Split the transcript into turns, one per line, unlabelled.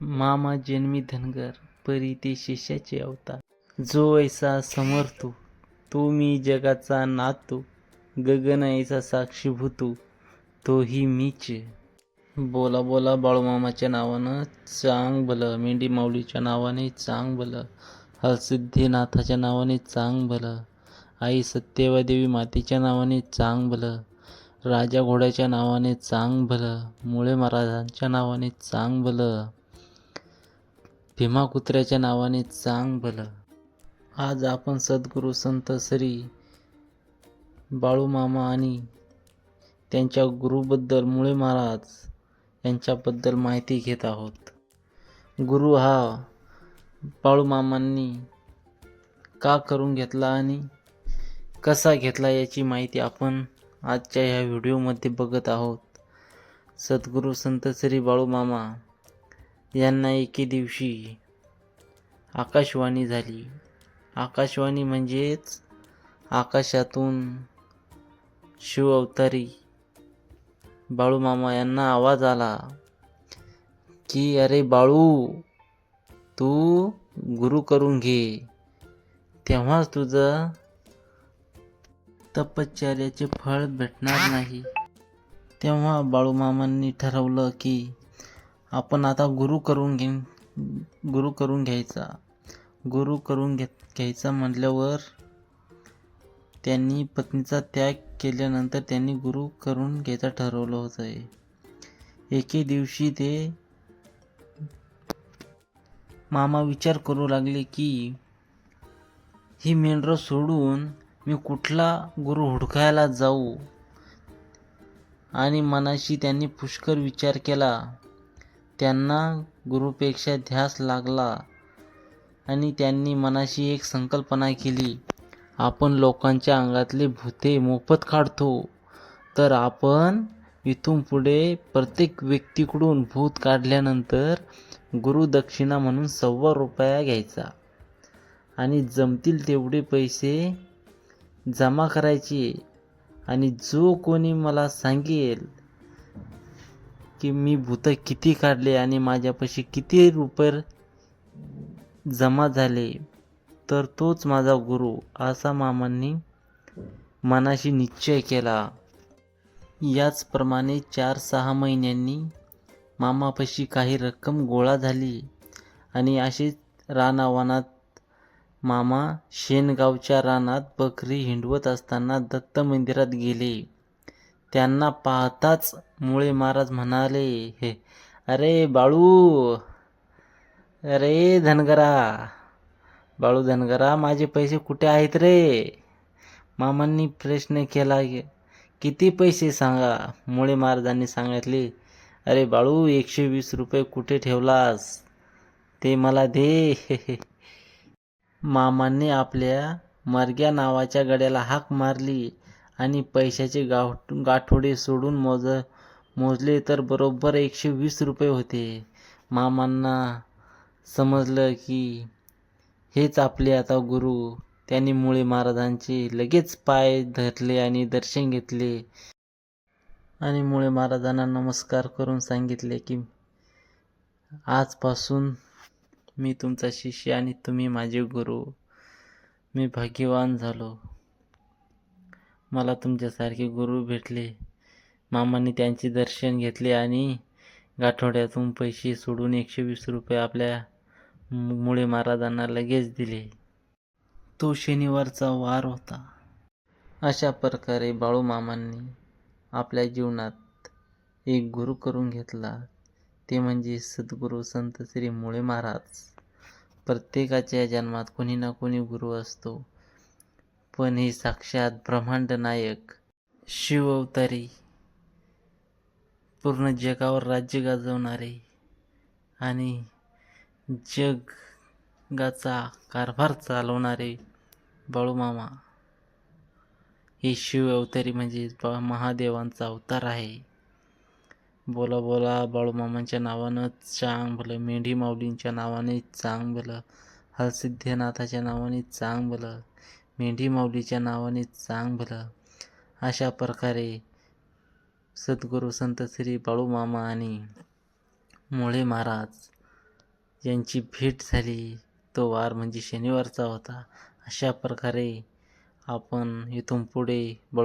मामा जन्मी धनगर परी ते शिष्याचे अवतार. जो ऐसा समर्थू तो मी जगाचा नातू गगन ऐसा साक्षीभूतू तोही मीच. बोला बोला बाळूमामाच्या नावानं चांग भलं मेंढी माऊलीच्या नावाने चांग भलं हलसिद्धीनाथाच्या नावाने चांग भलं आई सत्यवादेवी मातेच्या नावाने चांग भलं राजा घोड्याच्या नावाने चांग भलं मुळे महाराजांच्या नावाने चांग भलं. भीमा कुत्र्याच्या नावाने चांग भलं. आज आपण सद्गुरू संत श्री बाळूमामा आणि त्यांच्या गुरुबद्दल मुळे महाराज यांच्याबद्दल माहिती घेत आहोत. गुरु हा बाळूमामांनी का करून घेतला आणि कसा घेतला याची माहिती आपण आजच्या ह्या व्हिडिओमध्ये बघत आहोत. सद्गुरू संत श्री बाळूमामा यांना एके दिवशी आकाशवाणी झाली. आकाशवाणी म्हणजेच आकाशातून शिव अवतारी. बाळूमामा यांना आवाज आला की अरे बाळू तू गुरु करून घे. तेव्हाच तुझं तपश्चर्याचे फळ भेटणार नाही. तेव्हा बाळूमामांनी ठरवलं की आपण आता गुरु करून घे गुरु करून घ्यायचा. गुरु करून घेत घ्यायचा म्हटल्यावर त्यांनी पत्नीचा त्याग केल्यानंतर त्यांनी गुरु करून घ्यायचं ठरवलं होतं. एके दिवशी ते मामा विचार करू लागले की ही मेंढरं सोडून मी कुठला गुरु हुडकायला जाऊ? आणि मनाशी त्यांनी पुष्कळ विचार केला. त्यांना गुरुपेक्षा ध्यास लागला आणि त्यांनी मनाशी एक संकल्पना केली आपण लोकांच्या अंगातले भूते मोफत काढतो. तर आपण इथून पुढे प्रत्येक व्यक्तीकडून भूत काढल्यानंतर गुरुदक्षिणा म्हणून सव्वा रुपया घ्यायचा आणि जमतील तेवढे पैसे जमा करायचे. आणि जो कोणी मला सांगेल की मी भूत किती काढले आणि माझ्यापाशी किती रुपये जमा झाले तर तोच माझा गुरु असा मामांनी मनाशी निश्चय केला. याचप्रमाणे चार सहा महिन्यांनी मामापाशी काही रक्कम गोळा झाली आणि अशीच रानावनात मामा शेणगावच्या रानात बकरी हिंडवत असताना दत्त मंदिरात गेले. त्यांना पाहताच मुळे महाराज म्हणाले हे अरे बाळू अरे धनगरा बाळू धनगरा माझे पैसे कुठे आहेत रे? मामांनी प्रश्न केला किती पैसे सांगा? मुळे महाराजांनी सांगितले अरे बाळू एकशे वीस रुपये कुठे ठेवलास? ते मला दे. मामांनी आपल्या मरग्या नावाच्या गड्याला हाक मारली. आणि पैशाचे गाठ गाठोडे सोडून मोज मोजले तर बरोबर एकशे वीस रुपये होते. मामांना समजलं की हेच आपले आता गुरु. त्यांनी मुळे महाराजांचे लगेच पाय धरले आणि दर्शन घेतले. आणि मुळे महाराजांना नमस्कार करून सांगितले की आजपासून मी तुमचा शिष्य आणि तुम्ही माझे गुरु. मी भाग्यवान झालो. मला तुमच्यासारखे गुरु भेटले. मामांनी त्यांचे दर्शन घेतले आणि गाठोड्यातून पैसे सोडून एकशे वीस रुपये आपल्या मुळे महाराजांना लगेच दिले. तो शनिवारचा वार होता. अशा प्रकारे बाळूमामांनी आपल्या जीवनात एक गुरु करून घेतला. ते म्हणजे सद्गुरू संत श्री मुळे महाराज. प्रत्येकाच्या जन्मात कोणी ना कोणी गुरु असतो. पण हे साक्षात ब्रह्मांड नायक शिव अवतारी. पूर्ण जगावर राज्य गाजवणारे आणि जगाचा कारभार चालवणारे बाळूमामा हे शिव अवतारी म्हणजे महादेवांचा अवतार आहे. बोला बोला बाळूमामांच्या नावानं चांग भलं मेंढी माऊलींच्या नावाने चांग भलं हलसिद्धनाथाच्या नावाने चांग भलं मेंढी माऊलीच्या नावाने सांग भलं. अशा प्रकारे सद्गुरू संत श्री बाळूमामा आणि मुळे महाराज यांची भेट झाली. तो वार म्हणजे शनिवारचा होता. अशा प्रकारे आपण इथून पुढे बळ